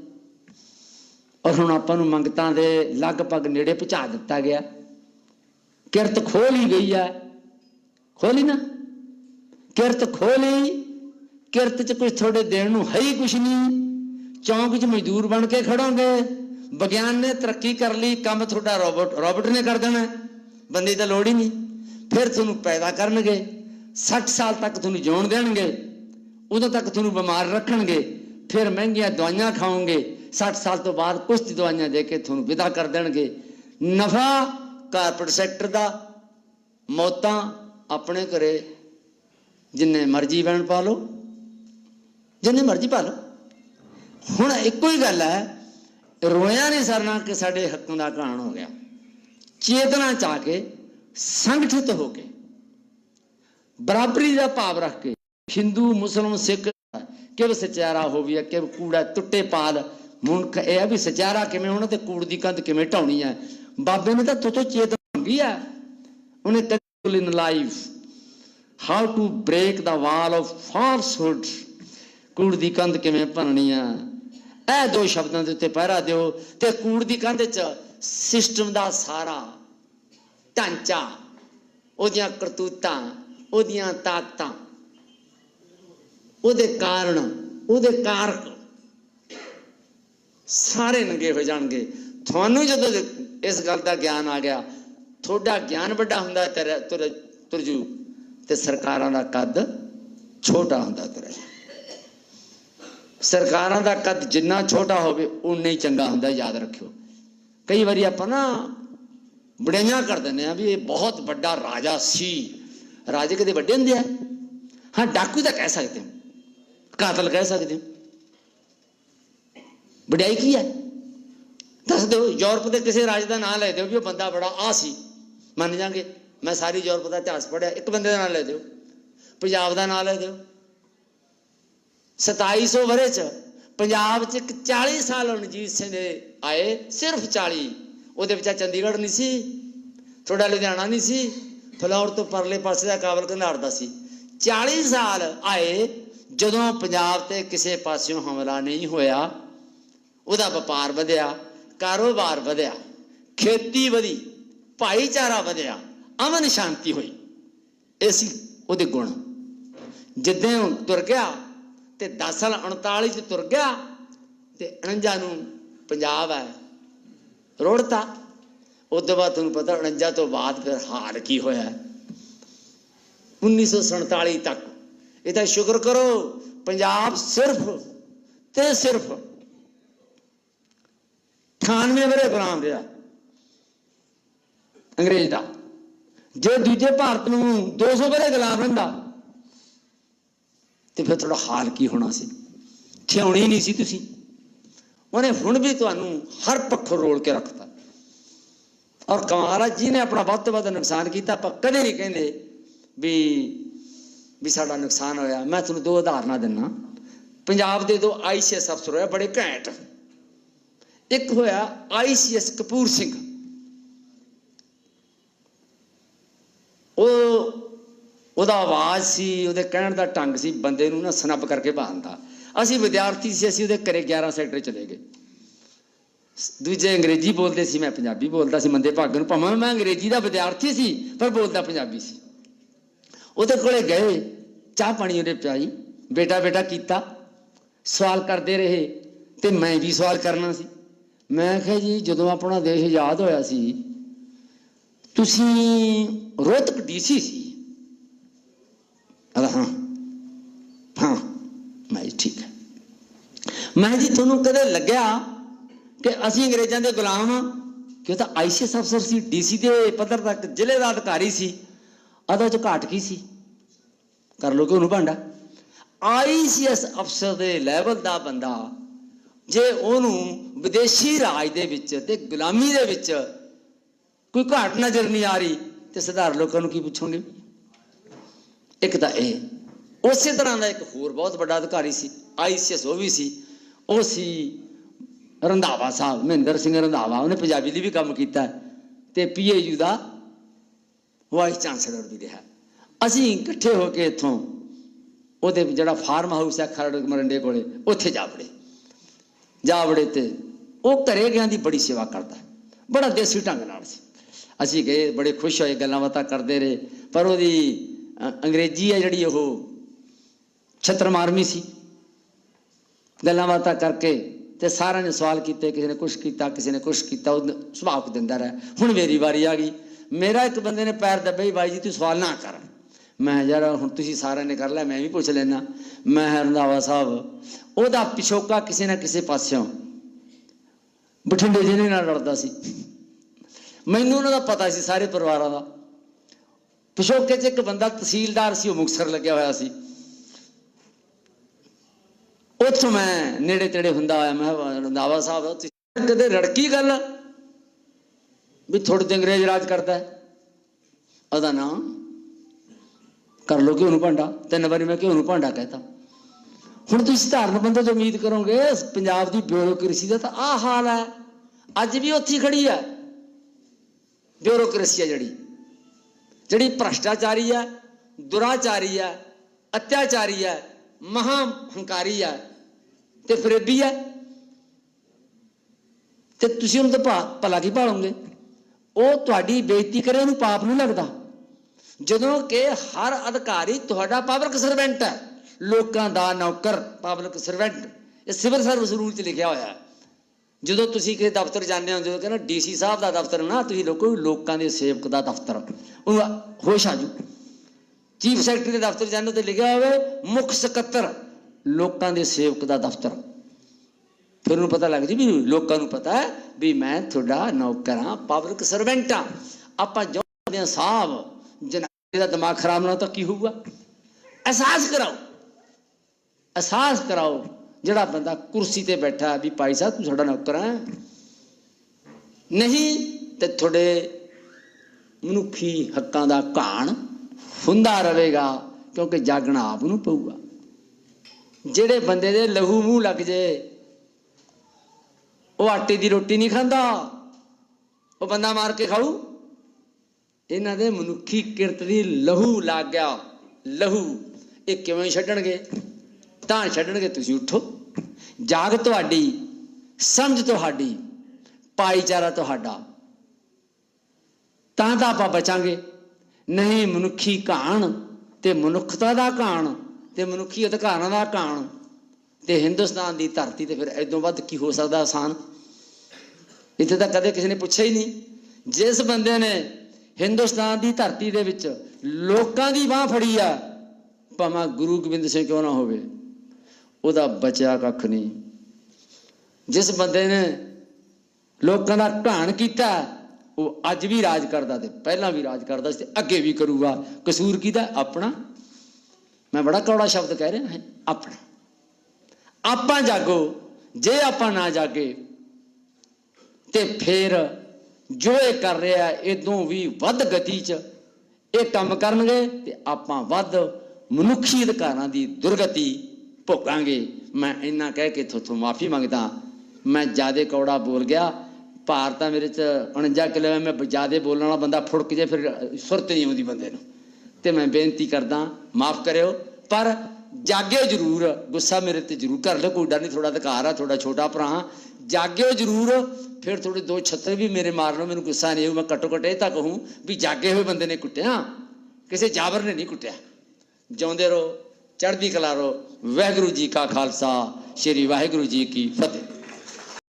ਔਰ ਹੁਣ ਆਪਾਂ ਨੂੰ ਮੰਗਤਾਂ ਦੇ ਲਗਭਗ ਨੇੜੇ ਪਹੁੰਚਾ ਦਿੱਤਾ ਗਿਆ। ਕਿਰਤ ਖੋਲ ਹੀ ਗਈ ਹੈ। ਖੋਲੀ ਨਾ। ਕਿਰਤ ਖੋਲੀ। ਕਿਰਤ ਚ ਕੁਝ ਤੁਹਾਡੇ ਦੇਣ ਨੂੰ ਹੈ ਹੀ ਕੁਝ ਨਹੀਂ। ਚੌਂਕ 'ਚ ਮਜ਼ਦੂਰ ਬਣ ਕੇ ਖੜੋਗੇ। ਵਿਗਿਆਨ ਨੇ ਤਰੱਕੀ ਕਰ ਲਈ, ਕੰਮ ਤੁਹਾਡਾ ਰੋਬੋਟ ਰੋਬੋਟ ਨੇ ਕਰ ਦੇਣਾ। ਬੰਦੇ ਦੀ ਲੋੜ ਹੀ ਨਹੀਂ। ਫਿਰ ਤੁਹਾਨੂੰ ਪੈਦਾ ਕਰਨਗੇ। 60 ਸਾਲ ਤੱਕ ਤੁਹਾਨੂੰ ਜਿਉਣ ਦੇਣਗੇ। ਉਦੋਂ ਤੱਕ ਤੁਹਾਨੂੰ ਬਿਮਾਰ ਰੱਖਣਗੇ। ਫਿਰ ਮਹਿੰਗੀਆਂ ਦਵਾਈਆਂ ਖਾਓਗੇ। 60 ਸਾਲ ਤੋਂ ਬਾਅਦ ਕੁਝ ਦਵਾਈਆਂ ਦੇ ਕੇ ਤੁਹਾਨੂੰ ਵਿਦਾ ਕਰ ਦੇਣਗੇ। ਨਫਾ ਕਾਰਪੋਰੇਟ ਸੈਕਟਰ ਦਾ ਮੌਤਾਂ ਆਪਣੇ ਘਰੇ ਜਿੰਨੇ ਮਰਜ਼ੀ ਬਣ ਪਾ ਲਓ, ਜਿੰਨੇ ਮਰਜ਼ੀ ਪਾ ਲਓ। ਹੁਣ ਇੱਕੋ ਹੀ ਗੱਲ ਹੈ, ਰੋਇਆ ਨਹੀਂ ਸਰਨਾ ਕਿ ਸਾਡੇ ਹੱਕਾਂ ਦਾ ਘਾਣ ਹੋ ਗਿਆ। ਚੇਤਨਾ ਚਾ ਕੇ ਸੰਗਠਿਤ ਹੋ ਕੇ, ਬਰਾਬਰੀ ਦਾ ਭਾਵ ਰੱਖ ਕੇ, ਹਿੰਦੂ ਮੁਸਲਮ ਸਿੱਖ ਕਿਵ ਸਚਾਰਾ ਹੋਵੀਆ ਕਿਵ ਕੂੜਾ ਟੁੱਟੇ ਪਾਲ। ਮੁਨਖ ਇਹ ਆ ਵੀ ਸਚਾਰਾ ਕਿਵੇਂ ਹੋਣਾ ਤੇ ਕੂੜ ਦੀ ਕੰਧ ਕਿਵੇਂ ਢਾਉਣੀ ਹੈ। ਬਾਬੇ ਨੇ ਤਾਂ ਤੋਤੋ ਚੇਤਨਾ ਮੰਗੀ ਆ ਉਹਨੇ ਕਦੇ in life how to break the wall of ਕੂੜ ਦੀ ਕੰਧ ਕਿਵੇਂ ਭੰਨਣੀ ਆ? ਇਹ ਦੋ ਸ਼ਬਦਾਂ ਦੇ ਉੱਤੇ ਪਹਿਰਾ ਦਿਓ ਤੇ ਕੂੜ ਦੀ ਕੰਧ 'ਚ ਸਿਸਟਮ ਦਾ ਸਾਰਾ ਢਾਂਚਾ, ਉਹਦੀਆਂ ਕਰਤੂਤਾਂ, ਉਹਦੀਆਂ ਤਾਕਤਾਂ, ਉਹਦੇ ਕਾਰਨ, ਉਹਦੇ ਕਾਰਕ ਸਾਰੇ ਨੰਗੇ ਹੋ ਜਾਣਗੇ। ਤੁਹਾਨੂੰ ਜਦੋਂ ਇਸ ਗੱਲ ਦਾ ਗਿਆਨ ਆ ਗਿਆ ਤੁਹਾਡਾ ਗਿਆਨ ਵੱਡਾ ਹੁੰਦਾ ਤੇਰਾ ਤੁਰ ਤੁਰਜੂ। ਤੇ ਸਰਕਾਰਾਂ ਦਾ ਕੱਦ ਛੋਟਾ ਹੁੰਦਾ ਤੁਰੇ। ਸਰਕਾਰਾਂ ਦਾ ਕੱਦ ਜਿੰਨਾ ਛੋਟਾ ਹੋਵੇ ਉਨਾ ਹੀ ਚੰਗਾ ਹੁੰਦਾ, ਯਾਦ ਰੱਖਿਓ। ਕਈ ਵਾਰੀ ਆਪਾਂ ਨਾ ਬੜਾਈਆਂ ਕਰ ਦਿੰਦੇ ਆ ਵੀ ਇਹ ਬਹੁਤ ਵੱਡਾ ਰਾਜਾ ਸੀ। ਰਾਜੇ ਕਦੇ ਵੱਡੇ ਹੁੰਦੇ ਆ? ਹਾਂ, ਡਾਕੂ ਤਾਂ ਕਹਿ ਸਕਦੇ ਹੋ। ਕਾਤਲ ਕਹਿ ਸਕਦੇ ਹੋ। ਵਡਿਆਈ ਕੀ ਹੈ? ਦੱਸ ਦਿਓ, ਯੂਰਪ ਦੇ ਕਿਸੇ ਰਾਜ ਦਾ ਨਾਮ ਲੈ ਦਿਓ ਵੀ ਉਹ ਬੰਦਾ ਬੜਾ ਆ ਸੀ। ਮੰਨ ਜਾਗੇ ਮੈਂ ਸਾਰੀ ਯੂਰਪ ਦਾ ਇਤਿਹਾਸ ਪੜਿਆ ਇੱਕ ਬੰਦੇ ਦਾ ਨਾਮ ਲੈ ਦਿਓ। ਪੰਜਾਬ ਦਾ ਨਾਮ ਲੈ ਦਿਓ। 2700 ਵਰੇ ਚ ਪੰਜਾਬ ਚ ਇੱਕ 40 ਸਾਲ ਰਣਜੀਤ ਸਿੰਘ ਦੇ ਆਏ, ਸਿਰਫ 40 ਉਹਦੇ ਵਿੱਚ ਚੰਡੀਗੜ੍ਹ ਨਹੀਂ ਸੀ ਥੋੜਾ ਲੁਧਿਆਣਾ ਨਹੀਂ ਸੀ, ਫਲੌਰ ਤੋਂ ਪਰਲੇ ਪਾਸੇ ਦਾ ਕਾਬਲ ਘਨਾੜ ਦਾ ਸੀ। 40 ਸਾਲ ਆਏ, ਜਦੋਂ ਪੰਜਾਬ ਤੇ ਕਿਸੇ ਪਾਸਿਓਂ ਹਮਲਾ ਨਹੀਂ ਹੋਇਆ, ਉਹਦਾ ਵਪਾਰ ਵਧਿਆ, ਕਾਰੋਬਾਰ ਵਧਿਆ, ਖੇਤੀ ਵਧੀ। ਭਾਈਚਾਰਾ ਵਧਿਆ, ਅਮਨ ਸ਼ਾਂਤੀ ਹੋਈ। ਇਹ ਸੀ ਉਹਦੇ ਗੁਣ। ਜਿੱਦਾਂ ਉਹ ਤੁਰ ਗਿਆ ਤੇ 10 ਸਾਲ 39 ਚ ਤੁਰ ਗਿਆ ਤੇ 49 ਨੂੰ ਪੰਜਾਬ ਹੈ ਰੋੜਤਾ। ਉਸ ਤੋਂ ਬਾਅਦ ਤੁਹਾਨੂੰ ਪਤਾ 49 ਤੋਂ ਬਾਅਦ ਫਿਰ ਹਾਲ ਕੀ ਹੋਇਆ। 1947 ਤੱਕ। ਇਹ ਤਾਂ ਸ਼ੁਕਰ ਕਰੋ, ਪੰਜਾਬ ਸਿਰਫ ਤੇ ਸਿਰਫ 98 ਵਰੇ ਗੁਲਾਮ ਰਿਹਾ। ਅੰਗਰੇਜ਼ ਦਾ। ਜੇ ਦੂਜੇ ਭਾਰਤ ਨੂੰ 200 ਵਰੇ ਗੁਲਾਮ ਰਹਿੰਦਾ, ਤੇ ਫਿਰ ਤੁਹਾਡਾ ਹਾਲ ਕੀ ਹੋਣਾ ਸੀ? ਥਿਆਉਣੀ ਨਹੀਂ ਸੀ ਤੁਸੀਂ। ਉਹਨੇ ਹੁਣ ਵੀ ਤੁਹਾਨੂੰ ਹਰ ਪੱਖੋਂ ਰੋਲ ਕੇ ਰੱਖਤਾ। ਔਰ ਕਮਾਰਾ ਜੀ ਨੇ ਆਪਣਾ ਵੱਧ ਤੋਂ ਵੱਧ ਨੁਕਸਾਨ ਕੀਤਾ। ਆਪਾਂ ਕਦੇ ਨਹੀਂ ਕਹਿੰਦੇ ਵੀ ਵੀ ਸਾਡਾ ਨੁਕਸਾਨ ਹੋਇਆ। ਮੈਂ ਤੁਹਾਨੂੰ ਦੋ ਉਦਾਹਰਨਾਂ ਦਿੰਨਾ ਪੰਜਾਬ ਦੇ ਦੋ ਆਈਸੀਐਸ ਅਫਸਰ ਹੋਏ ਬੜੇ ਘੈਂਟ। ਇੱਕ ਹੋਇਆ ਆਈਸੀਐਸ ਕਪੂਰ ਸਿੰਘ। ਉਹ, ਉਹਦਾ ਆਵਾਜ਼ ਸੀ, ਉਹਦੇ ਕਹਿਣ ਦਾ ਢੰਗ ਸੀ, ਬੰਦੇ ਨੂੰ ਨਾ ਸਨੱਬ ਕਰਕੇ ਬਾਂਦਾ ਅਸੀਂ ਵਿਦਿਆਰਥੀ ਸੀ, ਅਸੀਂ ਉਹਦੇ ਘਰੇ 11 ਸੈਕਟਰ ਚਲੇ ਗਏ। ਦੂਜੇ ਅੰਗਰੇਜ਼ੀ ਬੋਲਦੇ ਸੀ, ਮੈਂ ਪੰਜਾਬੀ ਬੋਲਦਾ ਸੀ, ਮੰਦੇ ਭਾਗਨ ਨੂੰ ਭਾਵੇਂ। ਮੈਂ ਅੰਗਰੇਜ਼ੀ ਦਾ ਵਿਦਿਆਰਥੀ ਸੀ, ਪਰ ਬੋਲਦਾ ਪੰਜਾਬੀ ਸੀ। ਉਹਦੇ ਕੋਲੇ ਗਏ, ਚਾਹ ਪਾਣੀ ਉਹਨੇ ਪਿਆਈ। ਬੇਟਾ ਬੇਟਾ ਕੀਤਾ। ਸਵਾਲ ਕਰਦੇ ਰਹੇ, ਤੇ ਮੈਂ ਵੀ ਸਵਾਲ ਕਰਨਾ ਸੀ। ਮੈਂ ਕਿਹਾ ਜੀ, ਜਦੋਂ ਆਪਣਾ ਦੇਸ਼ ਆਜ਼ਾਦ ਹੋਇਆ ਸੀ ਤੁਸੀਂ ਰੋਹਤਕ ਡੀਸੀ ਸੀ ਅਦਾ ਹਾਂ। ਹਾਂ, ਮੈਂ ਕਿਹਾ ਠੀਕ ਹੈ। ਮੈਂ ਜੀ ਤੁਹਾਨੂੰ ਕਦੇ ਲੱਗਿਆ ਕਿ ਅਸੀਂ ਅੰਗਰੇਜ਼ਾਂ ਦੇ ਗੁਲਾਮ ਹਾਂ? ਕਿ ਉਹ ਤਾਂ ਆਈਸੀਐਸ ਅਫਸਰ ਸੀ, ਡੀਸੀ ਦੇ ਪੱਧਰ ਤੱਕ ਜ਼ਿਲ੍ਹੇ ਦਾ ਅਧਿਕਾਰੀ ਸੀ। ਅਦਾ ਚ ਘਾਟ ਕੀ ਸੀ? ਕਰ ਲੋ ਕਿ ਉਹਨੂੰ ਭਾਂਡਾ। ਆਈਸੀਐਸ ਅਫਸਰ ਦੇ ਲੈਵਲ ਦਾ ਬੰਦਾ, ਜੇ ਉਹਨੂੰ ਵਿਦੇਸ਼ੀ ਰਾਜ ਦੇ ਵਿੱਚ ਤੇ ਗੁਲਾਮੀ ਦੇ ਵਿੱਚ ਕੋਈ ਘਾਟ ਨਜ਼ਰ ਨਹੀਂ ਆ ਰਹੀ। ਤੇ ਸਧਾਰਨ ਲੋਕਾਂ ਨੂੰ ਕੀ ਪੁੱਛੋਗੇ? ਇੱਕ ਤਾਂ ਇਹ, ਉਸੇ ਤਰ੍ਹਾਂ ਦਾ ਇੱਕ ਹੋਰ ਬਹੁਤ ਵੱਡਾ ਅਧਿਕਾਰੀ ਸੀ ਆਈਸੀਐਸ ਉਹ ਵੀ ਸੀ। ਉਹ ਸੀ ਰੰਧਾਵਾ ਸਾਹਿਬ, ਮਹਿੰਦਰ ਸਿੰਘ ਰੰਧਾਵਾ। ਉਹਨੇ ਪੰਜਾਬੀ ਲਈ ਵੀ ਕੰਮ ਕੀਤਾ। ਤੇ ਪੀਏਯੂ ਦਾ ਵਾਈਸ ਚਾਂਸਲਰ ਵੀ ਰਿਹਾ। ਅਸੀਂ ਇਕੱਠੇ ਹੋ ਕੇ ਇੱਥੋਂ ਉਹਦੇ ਜਿਹੜਾ ਫਾਰਮ ਹਾਊਸ ਹੈ ਖਰੜ ਮਰੰਡੇ ਕੋਲੇ, ਉੱਥੇ ਜਾ ਵੜੇ। ਜਾ ਵੜੇ ਤੇ ਉਹ ਘਰੇ ਗਿਆ ਦੀ ਬੜੀ ਸੇਵਾ ਕਰਦਾ। ਬੜਾ ਦੇਸੀ ਢੰਗ ਨਾਲ ਸੀ। ਅਸੀਂ ਗਏ, ਬੜੇ ਖੁਸ਼ ਹੋਏ, ਗੱਲਾਂ ਬਾਤਾਂ ਕਰਦੇ ਰਹੇ। ਪਰ ਉਹਦੀ ਅੰਗਰੇਜ਼ੀ ਹੈ ਜਿਹੜੀ ਉਹ ਛਤਰ ਮਾਰਮੀ ਸੀ। ਗੱਲਾਂ ਬਾਤਾਂ ਕਰਕੇ ਤੇ ਸਾਰਿਆਂ ਨੇ ਸਵਾਲ ਕੀਤੇ, ਕਿਸੇ ਨੇ ਕੁਛ ਕੀਤਾ, ਕਿਸੇ ਨੇ ਕੁਛ ਕੀਤਾ, ਉਹ ਸੁਭਾਅ ਦਿੰਦਾ ਰਿਹਾ। ਹੁਣ ਮੇਰੀ ਵਾਰੀ ਆ ਗਈ। ਮੇਰਾ ਇੱਕ ਬੰਦੇ ਨੇ ਪੈਰ ਦੱਬੇ ਬਾਈ ਜੀ ਤੂੰ ਸਵਾਲ ਨਾ ਕਰ ਮੈਂ ਯਾਰ, ਹੁਣ ਤੁਸੀਂ ਸਾਰਿਆਂ ਨੇ ਕਰ ਲਿਆ, ਮੈਂ ਵੀ ਪੁੱਛ ਲੈਣਾ ਮੈਂ ਰੰਧਾਵਾ ਸਾਹਿਬ, ਉਹਦਾ ਪਿਛੋਕਾ ਕਿਸੇ ਨਾ ਕਿਸੇ ਪਾਸਿਓਂ ਬਠਿੰਡੇ ਜ਼ਿਲ੍ਹੇ ਨਾਲ ਲੜਦਾ ਸੀ। ਮੈਨੂੰ ਉਹਨਾਂ ਦਾ ਪਤਾ ਸੀ ਸਾਰੇ ਪਰਿਵਾਰਾਂ ਦਾ। ਪਿਛੋਕੇ 'ਚ ਇੱਕ ਬੰਦਾ ਤਹਿਸੀਲਦਾਰ ਸੀ ਉਹ ਮੁਕਤਸਰ ਲੱਗਿਆ ਹੋਇਆ ਸੀ। ਉੱਥੋਂ ਮੈਂ ਨੇੜੇ ਤੇੜੇ ਹੁੰਦਾ ਆਇਆ ਮੈਂ ਕਿਹਾ, ਰੰਧਾਵਾ ਸਾਹਿਬ ਤੁਸੀਂ ਕਦੇ ਰੜਕੀ ਗੱਲ ਵੀ ਥੋੜੇ ਤੇ ਅੰਗਰੇਜ਼ ਰਾਜ ਕਰਦਾ ਹੈ? ਉਹਦਾ ਨਾਮ ਕਰ ਲੋ ਕਿ ਉਹਨੂੰ ਭਾਂਡਾ। ਤਿੰਨ ਵਾਰੀ ਮੈਂ ਕਿ ਉਹਨੂੰ ਭਾਂਡਾ ਕਹਿਤਾ। ਹੁਣ ਤੁਸੀਂ ਸਧਾਰਨ ਬੰਦੇ ਤੋਂ ਉਮੀਦ ਕਰੋਗੇ ਪੰਜਾਬ ਦੀ ਬਿਊਰੋਕ੍ਰੇਸੀ ਦਾ ਤਾਂ ਆਹ ਹਾਲ ਹੈ। ਅੱਜ ਵੀ ਉੱਥੇ ਖੜੀ ਹੈ। ਬਿਊਰੋਕ੍ਰੇਸੀ ਹੈ ਜਿਹੜੀ। ਜਿਹੜੀ ਭ੍ਰਸ਼ਟਾਚਾਰੀ ਹੈ, ਦੁਰਾਚਾਰੀ ਹੈ, ਅਤਿਆਚਾਰੀ ਹੈ, ਮਹਾ ਹੰਕਾਰੀ ਹੈ ਤੇ ਫਰੇਬੀ ਹੈ। ਤੇ ਤੁਸੀਂ ਉਹਨੂੰ ਤਾਂ ਭਾ- ਭਲਾ ਕੀ ਭਾਲੋਗੇ? ਉਹ ਤੁਹਾਡੀ ਬੇਇੱਜ਼ਤੀ ਕਰੇ, ਉਹਨੂੰ ਪਾਪ ਨਹੀਂ ਲੱਗਦਾ। ਜਦੋਂ ਕਿ ਹਰ ਅਧਿਕਾਰੀ ਤੁਹਾਡਾ ਪਬਲਿਕ ਸਰਵੈਂਟ ਹੈ। ਲੋਕਾਂ ਦਾ ਨੌਕਰ, ਪਬਲਿਕ ਸਰਵੈਂਟ। ਇਹ ਸਿਵਲ ਸਰਵਿਸ ਰੂਲ 'ਚ ਲਿਖਿਆ ਹੋਇਆ ਹੈ। ਜਦੋਂ ਤੁਸੀਂ ਕਿਸੇ ਦਫ਼ਤਰ ਜਾਂਦੇ ਹੋ, ਜਦੋਂ ਕਹਿੰਦਾ ਡੀਸੀ ਸਾਹਿਬ ਦਾ ਦਫ਼ਤਰ ਨਾ, ਤੁਸੀਂ ਲੋਕੋ ਲੋਕਾਂ ਦੇ ਸੇਵਕ ਦਾ ਦਫ਼ਤਰ। ਉਹ ਹੋਸ਼ ਆ ਜੂ। ਚੀਫ ਸੈਕਟਰੀ ਦੇ ਦਫ਼ਤਰ ਜਾਂਦੇ ਤੇ ਲਿਖਿਆ ਹੋਵੇ, ਮੁੱਖ ਸਕੱਤਰ ਲੋਕਾਂ ਦੇ ਸੇਵਕ ਦਾ ਦਫ਼ਤਰ। ਫਿਰ ਉਹਨੂੰ ਪਤਾ ਲੱਗ ਜੀ ਵੀ ਲੋਕਾਂ ਨੂੰ ਪਤਾ ਹੈ ਵੀ ਮੈਂ ਤੁਹਾਡਾ ਨੌਕਰ ਹਾਂ ਪਬਲਿਕ ਸਰਵੈਂਟ ਹਾਂ। ਆਪਾਂ ਚਾਹੁੰਦੇ ਹਾਂ ਸਾਹਿਬ ਜਨਾਬ ਦਾ ਦਿਮਾਗ ਖਰਾਬ ਨਾ ਤਾਂ ਕੀ ਹੋਊਗਾ? ਅਹਿਸਾਸ ਕਰਾਓ। ਅਹਿਸਾਸ ਕਰਾਓ। ਜਿਹੜਾ ਬੰਦਾ ਕੁਰਸੀ ਤੇ ਬੈਠਾ ਵੀ ਭਾਈ ਸਾਹਿਬ, ਤੂੰ ਸਾਡਾ ਨੌਕਰ ਹੈ। ਨਹੀਂ ਤੇ ਤੁਹਾਡੇ ਮਨੁੱਖੀ ਹੱਕਾਂ ਦਾ ਘਾਣ ਹੁੰਦਾ ਰਹੇਗਾ, ਕਿਉਂਕਿ ਜਾਗਣਾ ਆਪ ਨੂੰ ਪਊਗਾ। ਜਿਹੜੇ ਬੰਦੇ ਦੇ ਲਹੂ ਮੂੰਹ ਲੱਗ ਜੇ, ਉਹ ਆਟੇ ਦੀ ਰੋਟੀ ਨਹੀਂ ਖਾਂਦਾ, ਉਹ ਬੰਦਾ ਮਾਰ ਕੇ ਖਾਊ। ਇਹਨਾਂ ਦੇ ਮਨੁੱਖੀ ਕਿਰਤ ਦੀ ਲਹੂ ਲੱਗ ਗਿਆ। ਲਹੂ ਇਹ ਕਿਵੇਂ ਛੱਡਣਗੇ? ਤਾਂ ਛੱਡਣਗੇ ਤੁਸੀਂ ਉੱਠੋ। ਜਾਗ ਤੁਹਾਡੀ, ਸਮਝ ਤੁਹਾਡੀ, ਭਾਈਚਾਰਾ ਤੁਹਾਡਾ। ਤਾਂ ਤਾਂ ਆਪਾਂ ਬਚਾਂਗੇ। ਨਹੀਂ ਮਨੁੱਖੀ ਘਾਣ ਤੇ ਮਨੁੱਖਤਾ ਦਾ ਘਾਣ ਤੇ ਮਨੁੱਖੀ ਅਧਿਕਾਰਾਂ ਦਾ ਘਾਣ ਤੇ ਹਿੰਦੁਸਤਾਨ ਦੀ ਧਰਤੀ ਤੇ ਫਿਰ ਐਦੋਂ ਵੱਧ ਕੀ ਹੋ ਸਕਦਾ ਆਸਾਨ? ਇੱਥੇ ਤਾਂ ਕਦੇ ਕਿਸੇ ਨੇ ਪੁੱਛਿਆ ਹੀ ਨਹੀਂ। ਜਿਸ ਬੰਦੇ ਨੇ ਹਿੰਦੁਸਤਾਨ ਦੀ ਧਰਤੀ ਦੇ ਵਿੱਚ ਲੋਕਾਂ ਦੀ ਬਾਹ ਫੜੀ ਆ, ਭਾਵੇਂ ਗੁਰੂ ਗੋਬਿੰਦ ਸਿੰਘ ਕਿਉਂ ਨਾ ਹੋਵੇ। ਉਹਦਾ ਬਚਿਆ ਕੱਖ ਨਹੀਂ। ਜਿਸ ਬੰਦੇ ਨੇ ਲੋਕਾਂ ਦਾ ਢਾਣ ਕੀਤਾ, ਉਹ ਅੱਜ ਵੀ ਰਾਜ ਕਰਦਾ ਤੇ ਪਹਿਲਾਂ ਵੀ ਰਾਜ ਕਰਦਾ ਸੀ ਤੇ ਅੱਗੇ ਵੀ ਕਰੂਗਾ। ਕਸੂਰ ਕਿਹਦਾ? ਆਪਣਾ। ਮੈਂ ਬੜਾ ਕੌੜਾ ਸ਼ਬਦ ਕਹਿ ਰਿਹਾ ਹਾਂ, ਆਪਣਾ। ਆਪਾਂ ਜਾਗੋ, ਜੇ ਆਪਾਂ ਨਾ ਜਾਗੇ, ਤੇ ਫਿਰ ਜੋ ਇਹ ਕਰ ਰਿਹਾ ਇਦੋਂ ਵੀ ਵੱਧ ਗਤੀ 'ਚ ਇਹ ਕੰਮ ਕਰਨਗੇ ਤੇ ਆਪਾਂ ਵੱਧ ਮਨੁੱਖੀ ਅਧਿਕਾਰਾਂ ਦੀ ਦੁਰਗਤੀ ਭੋਗਾਂਗੇ ਮੈਂ ਇੰਨਾ ਕਹਿ ਕੇ ਤੁਹਾਥੋਂ ਮਾਫੀ ਮੰਗਦਾ। ਮੈਂ ਜਿਆਦੇ ਕੌੜਾ ਬੋਲ ਗਿਆ। ਭਾਰ ਤਾਂ ਮੇਰੇ 'ਚ 49 ਕਿਲੋ ਹੈ। ਮੈਂ ਜਿਆਦੇ ਬੋਲਣ ਵਾਲਾ ਬੰਦਾ ਫੁੜਕ ਜੇ ਫਿਰ ਸੁਰਤ ਨਹੀਂ ਆਉਂਦੀ ਬੰਦੇ ਨੂੰ। ਤੇ ਮੈਂ ਬੇਨਤੀ ਕਰਦਾ, ਮਾਫ ਕਰਿਓ। ਪਰ ਜਾਗਿਓ ਜ਼ਰੂਰ। ਗੁੱਸਾ ਮੇਰੇ ਤੇ ਜ਼ਰੂਰ ਕਰ ਲਿਓ। ਕੋਈ ਡਰ ਨਹੀਂ। ਥੋੜਾ ਅਧਿਕਾਰ ਆ ਥੋੜਾ ਛੋਟਾ ਭਰਾ। ਜਾਗਿਓ ਜ਼ਰੂਰ। ਫਿਰ ਥੋੜੇ ਦੋ ਛੱਤਰ ਵੀ ਮੇਰੇ ਮਾਰ ਲਓ। ਮੈਨੂੰ ਗੁੱਸਾ ਨਹੀਂ ਆਊ। ਮੈਂ ਘੱਟੋ ਘੱਟ ਇਹ ਤਾਂ ਕਹੂੰ ਵੀ ਜਾਗੇ ਹੋਏ ਬੰਦੇ ਨੇ ਕੁੱਟਿਆ। ਕਿਸੇ ਜਾਬਰ ਨੇ ਨਹੀਂ ਕੁੱਟਿਆ। ਜਿਉਂਦੇ ਰਹੋ। ਚੜ੍ਹਦੀ ਕਲਾ ਰਹੋ ਵਾਹਿਗੁਰੂ ਜੀ ਕਾ ਖਾਲਸਾ ਸ੍ਰੀ ਵਾਹਿਗੁਰੂ ਜੀ ਕੀ ਫਤਿਹ।